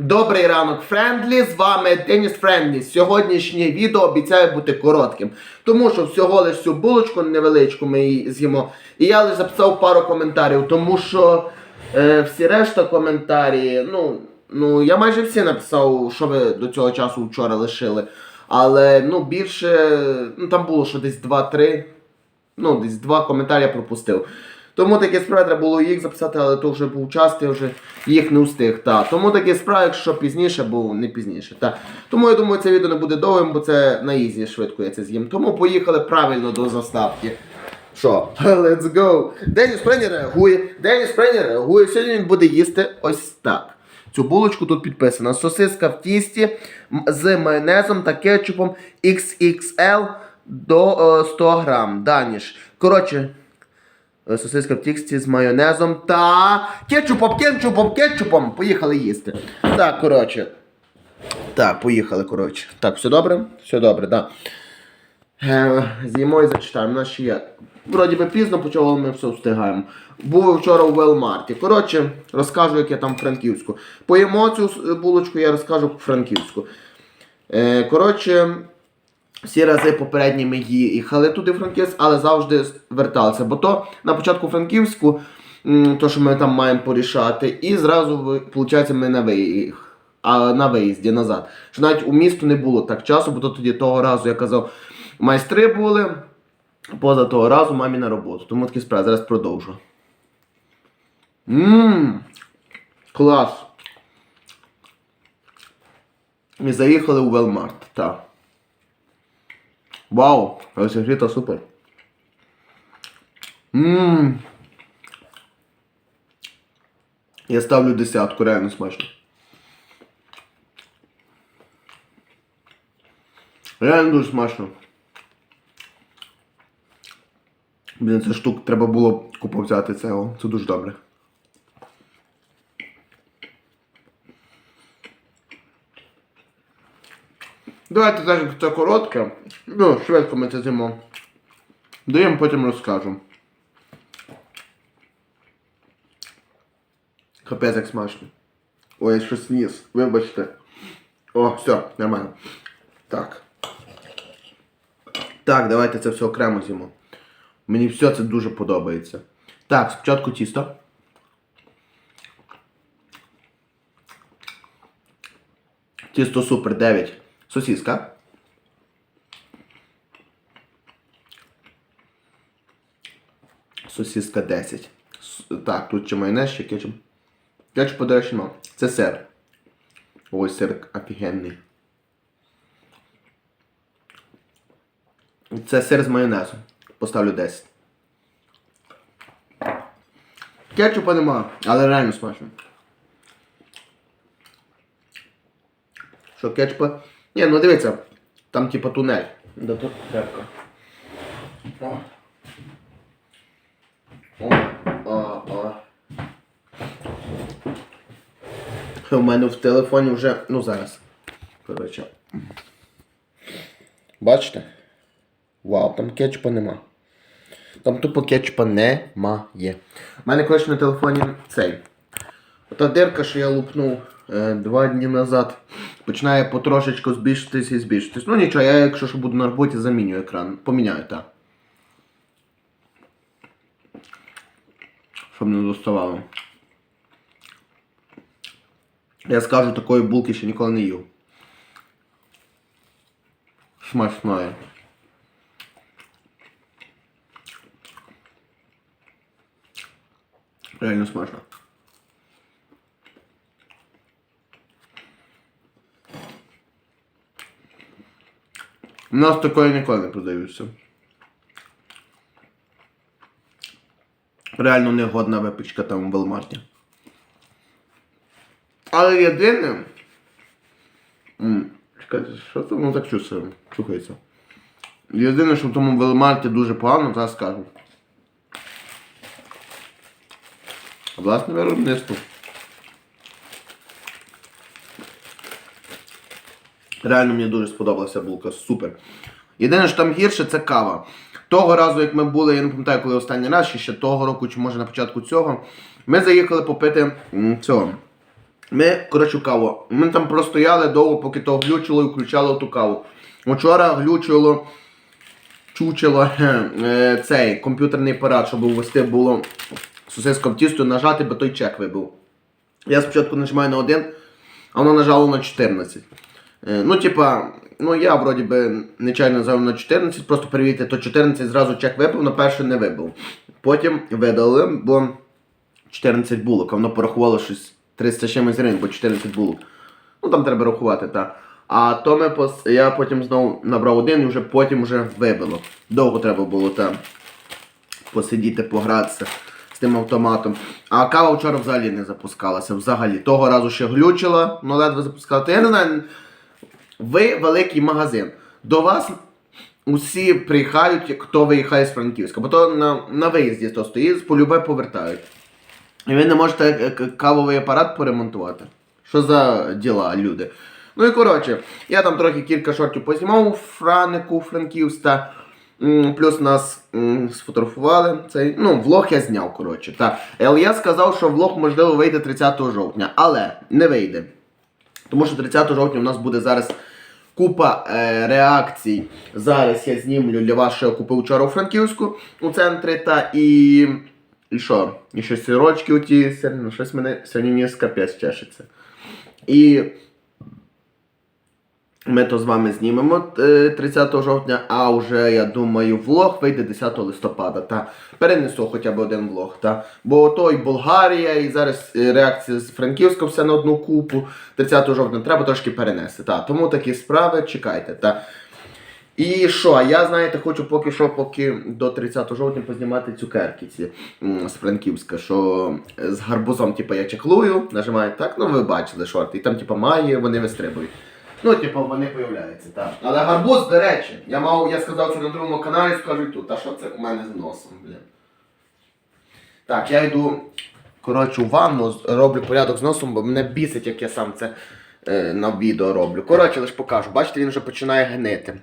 Добрий ранок, Френдлі! З вами Деніс Френдлі. Сьогоднішнє відео обіцяє бути коротким, тому що всього лиш цю булочку невеличку ми її з'їмо. І я лише записав пару коментарів, тому що е, всі решта коментарі, ну, ну, я майже всі написав, що ви до цього часу вчора лишили. Але ну, більше, ну там було що десь 2-3, ну, десь два коментарі я пропустив. Тому такі справи треба було їх записати, але то вже був час, я вже їх не встиг. Та. Тому такі справи, якщо пізніше, бо не пізніше. Та. Тому я думаю, це відео не буде довгим, бо це на ізі швидко я це з'їм. Тому поїхали правильно до заставки. Що? Let's go! Деніс Прені реагує. Деніс Прені реагує. Сьогодні він буде їсти ось так. Цю булочку тут підписано. Сосиска в тісті з майонезом та кетчупом XXL до е, 100 грам. Даніш. Коротше, е, сосиска в тісті з майонезом та кетчупом, кетчупом, кетчупом. Поїхали їсти. Так, коротше. Так, поїхали, коротше. Так, все добре? Все добре, так. Е, З'їмо і зачитаємо. У нас ще є. Вроді би пізно почало, ми все встигаємо. Був вчора у Велмарті. Коротше, розкажу, як я там Франківську. Поїмо цю булочку, я розкажу Франківську. Е, коротше, всі рази попередні ми їхали туди в Франківськ, але завжди верталися. Бо то на початку Франківську, то, що ми там маємо порішати, і зразу, виходить, ми на виїзді. А на виїзді назад. Що навіть у місту не було так часу, бо то тоді того разу я казав, майстри були, поза того разу мамі на роботу. Тому такі справи. Зараз продовжу. Ммм, клас. Ми заїхали у Велмарт, так. Вау, розігріта супер. Ммм. Я ставлю десятку, реально смачно. Реально дуже смачно. Блін, це штук треба було купу взяти цього. Це дуже добре. Давайте так як це коротке. Ну, швидко ми це з'їмо. Даємо, потім розкажу. Капець як смачно. Ой, я щось ніс. Вибачте. О, все, нормально. Так. Так, давайте це все окремо з'їмо. Мені все це дуже подобається. Так, спочатку тісто. Тісто супер 9. Сосиска. Сосиска 10. Так, тут ще майонез, ще кетчуп. Кетчупу, до речі. Це сир. Ой, сир офігенний. Це сир з майонезом. Поставлю 10. Кетчупа нема, але реально смачно. Що кетчупа? Ні, ну дивіться, там типа тунель. Да тут крепко. О. О, о, о. У мене в телефоні вже. Ну зараз. Коротше. Бачите? Вау, там кетчупа нема. Там тупо кетчупа немає. У мене коротше на телефоні цей. Та дирка, що я лупнув два дні назад, починає потрошечку збільшитись і збільшитись. Ну нічого, я якщо що буду на роботі, заміню екран. Поміняю, так. Щоб не доставало. Я скажу, такої булки ще ніколи не їв. Смачної. Реально смачно. У нас такої ніколи не продаються. Реально негодна випічка там в Велмарті. Але єдине. Чекайте, що це воно так чувствує? Чухається. Єдине, що в тому Велмарті дуже погано, зараз скажу. Власне виробництво. Реально мені дуже сподобалася булка, супер. Єдине, що там гірше, це кава. Того разу, як ми були, я не пам'ятаю, коли останній раз, ще того року, чи може на початку цього, ми заїхали попити цього Ми, коротше, каву. Ми там простояли довго, поки то глючило і включало ту каву. Вчора глючило, чучило е, цей комп'ютерний апарат, щоб ввести було сосиском тісто, нажати, бо той чек вибив. Я спочатку нажимаю на один, а воно нажало на 14. Е, ну, типа, ну я вроді би нечайно завів на 14, просто перевірити, то 14 зразу чек вибив, на перше не вибив. Потім видали, бо 14 булок, а воно порахувало щось 300 з чимось гривень, бо 14 булок. Ну там треба рахувати, так. А то ми пос... я потім знову набрав один і вже потім вже вибило. Довго треба було там посидіти, погратися з тим автоматом. А кава вчора взагалі не запускалася. Взагалі. Того разу ще глючила, ну ледве запускала. То я не знаю. Ви великий магазин. До вас усі приїхають, хто виїхає з Франківська, бо то на, на виїзді то стоїть, полюбе повертають. І ви не можете е, кавовий апарат поремонтувати. Що за діла, люди? Ну і коротше, я там трохи кілька шортів познімав у Франику, Франківська. Плюс нас сфотографували. Цей, ну, влог я зняв, коротше. Але я сказав, що влог можливо вийде 30 жовтня, але не вийде. Тому що 30 жовтня у нас буде зараз купа е, реакцій. Зараз я знімлю для вашого купив вчора у Франківську у центрі та і. І що? І ще сирочки оті, ну щось мене сьогодні мені капець чешеться. І ми то з вами знімемо е, 30 жовтня, а вже, я думаю, влог вийде 10 листопада. Та перенесу хоча б один влог. Та. Бо то і Болгарія, і зараз е, реакція з Франківська все на одну купу. 30 жовтня треба трошки перенести. Та. Тому такі справи чекайте. Та. І що, я, знаєте, хочу поки що, поки до 30 жовтня познімати цукерки ці з Франківська, що е, з гарбузом, типу, я чеклую, нажимаю так, ну ви бачили шорти, і там, типу, має, вони вистрибують. Ну, типу, вони появляються, так. Але гарбуз, до речі, я мав, я сказав це на другому каналі, скажу тут. А що це у мене з носом, блін? Так, я йду, коротше, у ванну, роблю порядок з носом, бо мене бісить, як я сам це е, на відео роблю. Коротше, лише покажу. Бачите, він вже починає гнити.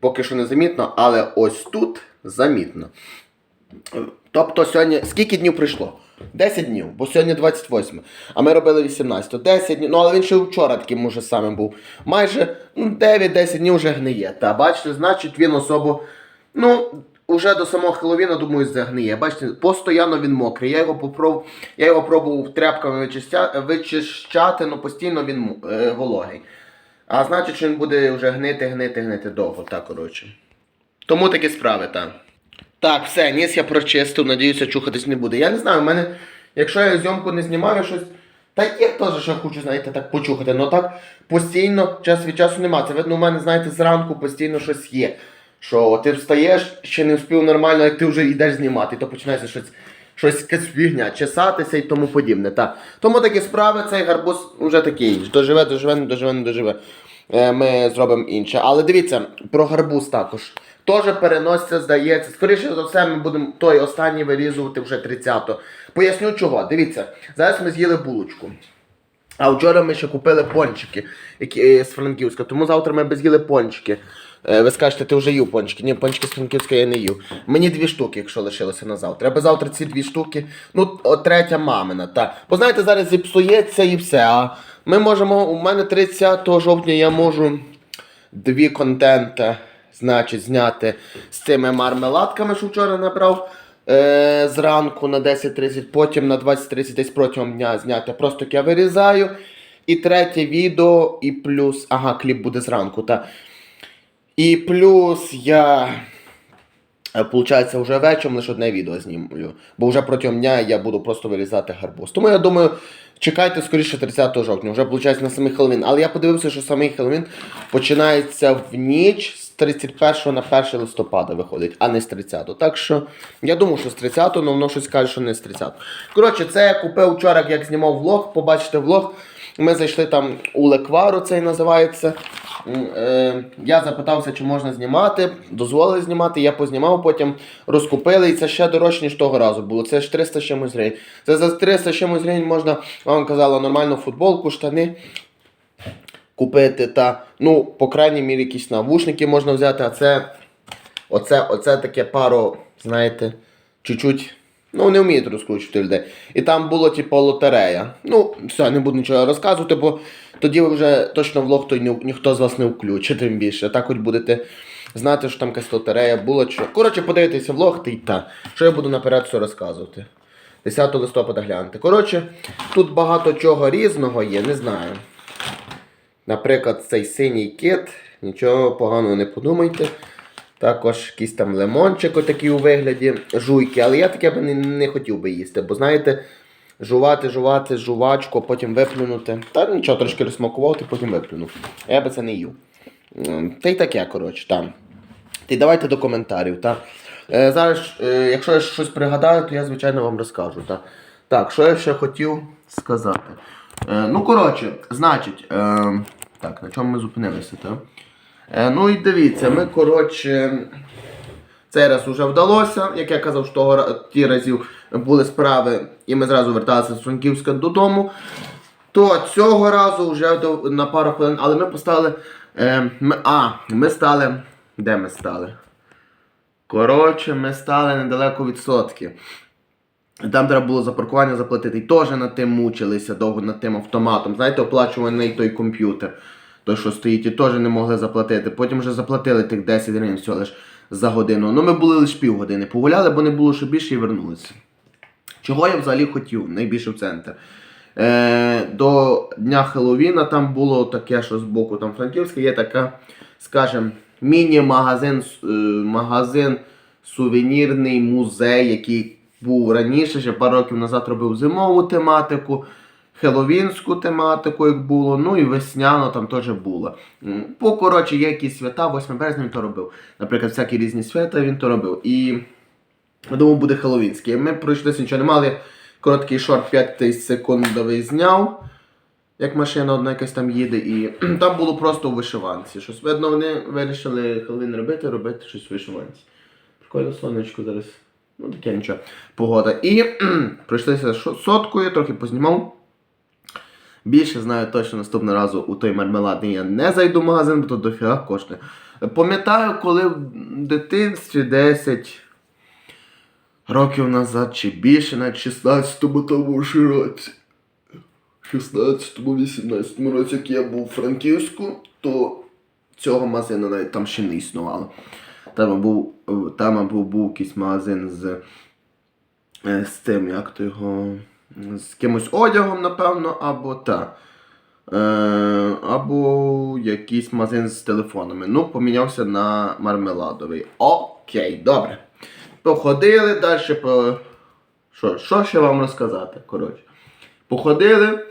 Поки що не замітно, але ось тут замітно. Тобто сьогодні скільки днів прийшло? 10 днів, бо сьогодні 28. А ми робили 18. 10 днів. Ну але він ще вчора таким уже самим був. Майже ну, 9-10 днів вже гниє. Та бачите, значить він особо. Ну, уже до самого Хеллоуіна, думаю, загниє. Бачите, постійно він мокрий. Я його попроб... я його пробував тряпками вичистя... вичищати, але постійно він е, вологий. А значить, він буде вже гнити, гнити, гнити довго, так, коротше. Тому такі справи, так. Так, все, ніс я прочистив, надіюся, чухатись не буде. Я не знаю, в мене, якщо я зйомку не знімаю, щось. Та я теж ще хочу, знаєте, так почухати. Ну так постійно, час від часу нема. Це видно, у мене, знаєте, зранку постійно щось є. Що ти встаєш, ще не вспів нормально, як ти вже йдеш знімати, то починається щось, щось фігня, чесатися і тому подібне. Так. Тому такі справи, цей гарбуз вже такий. Доживе, доживе, не доживе, не доживе. Е, Ми зробимо інше. Але дивіться, про гарбуз також. Теж переноситься, здається. Скоріше за все, ми будемо той останній вирізувати вже 30-го. Поясню чого. Дивіться, зараз ми з'їли булочку. А вчора ми ще купили пончики які, е, з Франківська, тому завтра ми б з'їли пончики. Е, Ви скажете, ти вже їв пончики. Ні, пончики з Франківська я не їв. Мені дві штуки, якщо лишилося на завтра. Треба завтра ці дві штуки. Ну, от третя мамина. Та. Бо знаєте, зараз зіпсується і все. А ми можемо. У мене 30 жовтня я можу дві контенти, значить, зняти з цими мармеладками, що вчора набрав. Е, зранку на 10.30, потім на 20.30 десь протягом дня зняти. Просто як я вирізаю. І третє відео, і плюс. Ага, кліп буде зранку. Та. І плюс я. е, Получається, вже вечором лише одне відео знімлю. Бо вже протягом дня я буду просто вирізати гарбуз. Тому я думаю, чекайте скоріше 30 жовтня. Вже виходить на самий Хеллоуін. Але я подивився, що самий Хеллоуін починається в ніч 31 на 1 листопада виходить, а не з 30. Так що я думаю, що з 30, але воно щось каже, що не з 30. Коротше, це я купив вчора, як знімав влог. Побачите влог. Ми зайшли там у Леквару, цей називається. Е, я запитався, чи можна знімати. Дозволили знімати, я познімав, потім розкупили, і це ще дорожче, ніж того разу було. Це ж 300 з чимось гривень. Це за 300 з чимось гривень можна, вам казала, нормальну футболку, штани купити. Та, ну, по крайній мірі, якісь навушники можна взяти, а це. Оце, оце таке пару, знаєте, чуть-чуть Ну, не вміють розкручувати людей. І там було, типу, лотерея. Ну, все, не буду нічого розказувати, бо тоді ви вже точно влог той ні, ніхто з вас не включить, тим більше. Так хоч будете знати, що там якась лотерея була. Чи... Коротше, подивитися влог, та й та. Що я буду наперед все розказувати. 10 листопада гляньте. Коротше, тут багато чого різного є, не знаю. Наприклад, цей синій кит, нічого поганого не подумайте. Також якийсь там лимончик отакий у вигляді жуйки, але я таке би не, не хотів би їсти, бо знаєте, жувати, жувати, жувачку, потім виплюнути. Та нічого, трошки розсмакував, ти потім виплюнув. Я би це не їв. Та й таке, коротше, там. Ти давайте до коментарів, так? Е, зараз, е, якщо я щось пригадаю, то я, звичайно, вам розкажу. Так, так що я ще хотів сказати. Е, ну, коротше, значить, е, так, на чому ми зупинилися, так? Е, ну і дивіться, ми, коротше, цей раз вже вдалося, як я казав, що того ті разів були справи, і ми зразу верталися з Франківська додому. То цього разу вже на пару хвилин, але ми поставили. Е, ми, а, ми стали. Де ми стали? Коротше, ми стали недалеко від сотки. Там треба було за паркування заплатити. І теж над тим мучилися довго над тим автоматом. Знаєте, оплачуваний той комп'ютер, той, що стоїть, і теж не могли заплатити. Потім вже заплатили тих 10 гривень всього лиш за годину. Ну ми були лише півгодини. Погуляли, бо не було ще більше і вернулися. Чого я взагалі хотів, найбільше в центр. Е, до Дня Хеллоуіна там було таке, що з боку там Франківська є така, скажімо, міні-магазин, е, магазин, сувенірний музей, який був раніше, ще пару років назад робив зимову тематику, хеловінську тематику, як було, ну і весняно там теж було. По коротше, є якісь свята, 8 березня він то робив. Наприклад, всякі різні свята він то робив. І я думав, буде хеловінський. Ми пройшлися, нічого не мали. Короткий шорт 5 секундовий зняв, як машина одна якась там їде, і там було просто у вишиванці. Щось видно, вони вирішили Хеллоуін робити, робити щось у вишиванці. Прикольно сонечко зараз. Ну таке нічого. Погода. І пройшлися соткою, трохи познімав. Більше знаю точно наступного разу у той мармеладний я не зайду в магазин, бо то дофіга коштує. Пам'ятаю, коли в дитинстві 10 років назад чи більше, навіть 16-му тому ж році. 16-му, 18-му році, як я був у Франківську, то цього магазину навіть там ще не існувало. Там був, е, там був, був якийсь магазин з, е, з тим, як то його. З кимось одягом, напевно, або та. Е, або якийсь магазин з телефонами. Ну, помінявся на мармеладовий. Окей, добре. Походили далі по. Що, що ще вам розказати? Коротше. Походили,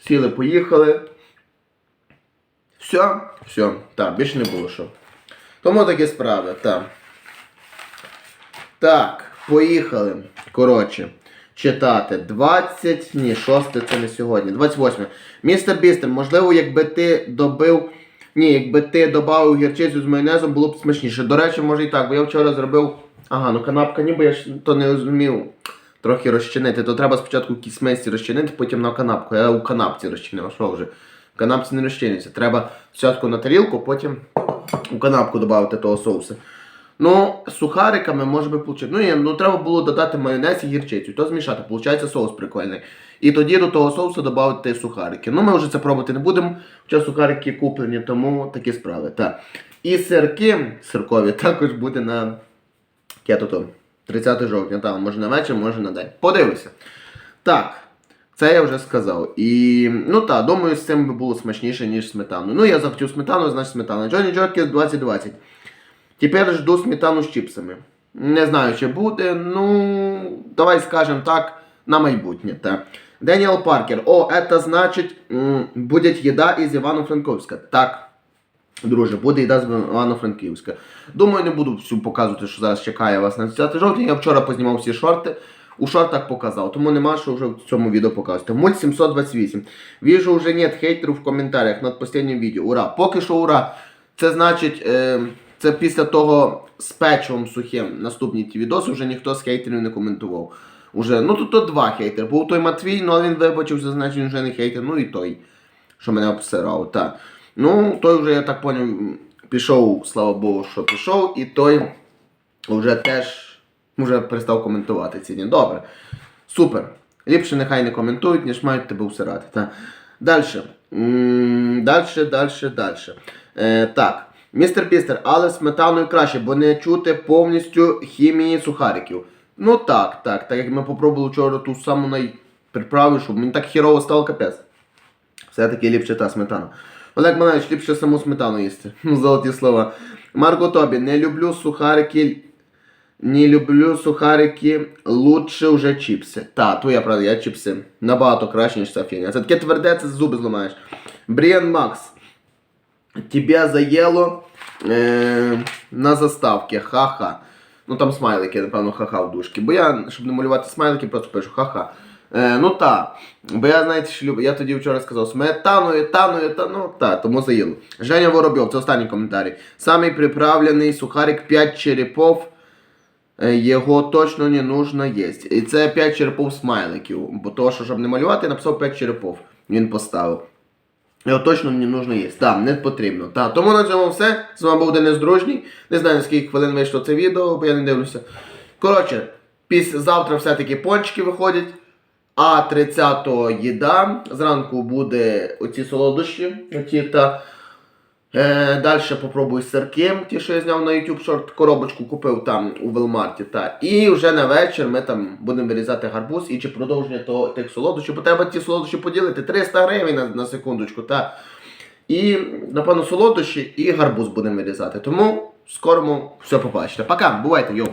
сіли, поїхали. Все, все, так, більше не було що. Тому такі справи, так. Так, поїхали. Коротше, читати. 20. Ні, 6 це не сьогодні. 28. Містер Бістер, можливо, якби ти добив. Ні, якби ти додав гірчицю з майонезом, було б смачніше. До речі, може і так, бо я вчора зробив. Ага, ну канапка ніби я ж то не зумів трохи розчинити. То треба спочатку в розчинити, потім на канапку. Я у канапці розчинив, а що вже? В канапці не розчиниться. Треба спочатку на тарілку, потім у канапку додати того соусу. Ну, сухариками може би получити. Ну, ні, ну треба було додати майонез і гірчицю. То змішати, виходить соус прикольний. І тоді до того соусу додати сухарики. Ну, ми вже це пробувати не будемо, хоча сухарики куплені, тому такі справи. Так. І сирки сиркові також буде на яке 30 жовтня, там, може на вечір, може на день. Подивися. Так, це я вже сказав. І ну так, думаю, з цим би було смачніше, ніж сметану. Ну, я захотів сметану, значить сметана. Джонні Джокер 2020. Тепер жду сметану з чіпсами. Не знаю, чи буде. Ну, давай скажемо так, на майбутнє. Так. Деніел Паркер. О, це значить, буде їда із Івано-Франковська. Так. Друже, буде їда з Івано-Франківська. Думаю, не буду всю показувати, що зараз чекає вас на 30 жовтня. Я вчора познімав всі шорти. У шортах показав, тому нема що вже в цьому відео показувати. Мульт 728. Вижу, уже нет хейтерів в коментарях над останнім відео. Ура! Поки що ура! Це значить, е, це після того з печивом сухим наступні ті відоси вже ніхто з хейтерів не коментував. Уже, ну тут то два хейтери. Був той Матвій, ну але він вибачився, значить він вже не хейтер. Ну і той, що мене обсирав. Та. Ну, той вже, я так поняв, пішов, слава Богу, що пішов, і той вже теж Вже перестав коментувати ці дні. Добре. Супер. Ліпше нехай не коментують, ніж мають тебе всирати. Та. Далі. Далі, далі, далі. Е, так. Містер Пістер, але сметаною краще, бо не чути повністю хімії сухариків. Ну так, так. Так як ми попробували вчора ту саму найприправу, щоб мені так хірово стало капець. Все-таки ліпше та сметана. Олег Манаєвич, ліпше саму сметану їсти. Золоті слова. Марко Тобі, не люблю сухарики. Не люблю сухарики, лучше вже чіпси. Та, то я правда, я чіпси. Набагато краще, ніж ця. Це таке тверде, це зуби зламаєш. Бріан Макс. Тебе заело е, на заставці. Ха-ха. Ну там смайлики, напевно, ха-ха в дужки. Бо я, щоб не малювати смайлики, просто пишу ха-ха. Е, ну та. Бо я, знаєте, що люблю. Я тоді вчора сказав, сметаною, таною, та ну та, тому заїло. Женя Воробйов, це останній коментарі. Самий приправлений сухарик 5 черепов. Е, Його точно не нужно есть. І це 5 черепов смайликів. Бо того, що щоб не малювати, я написав 5 черепов. Він поставив. Його точно не нужно їсти. Так, не потрібно. Так, тому на цьому все. З вами був Денис Дружній. Не знаю, на скільки хвилин вийшло це відео, бо я не дивлюся. Коротше, після завтра все-таки пончики виходять. А 30-го їда. Зранку буде оці солодощі. Оці та. Е, Далі попробую сирки, ті, що я зняв на YouTube шорт, коробочку купив там у Велмарті. Та. І вже на вечір ми там будемо вирізати гарбуз і чи продовження того, тих солодощів, бо треба ті солодощі поділити 300 гривень на, на секундочку. Та. І, напевно, солодощі і гарбуз будемо вирізати. Тому скоро все побачите. Пока, бувайте, йоу!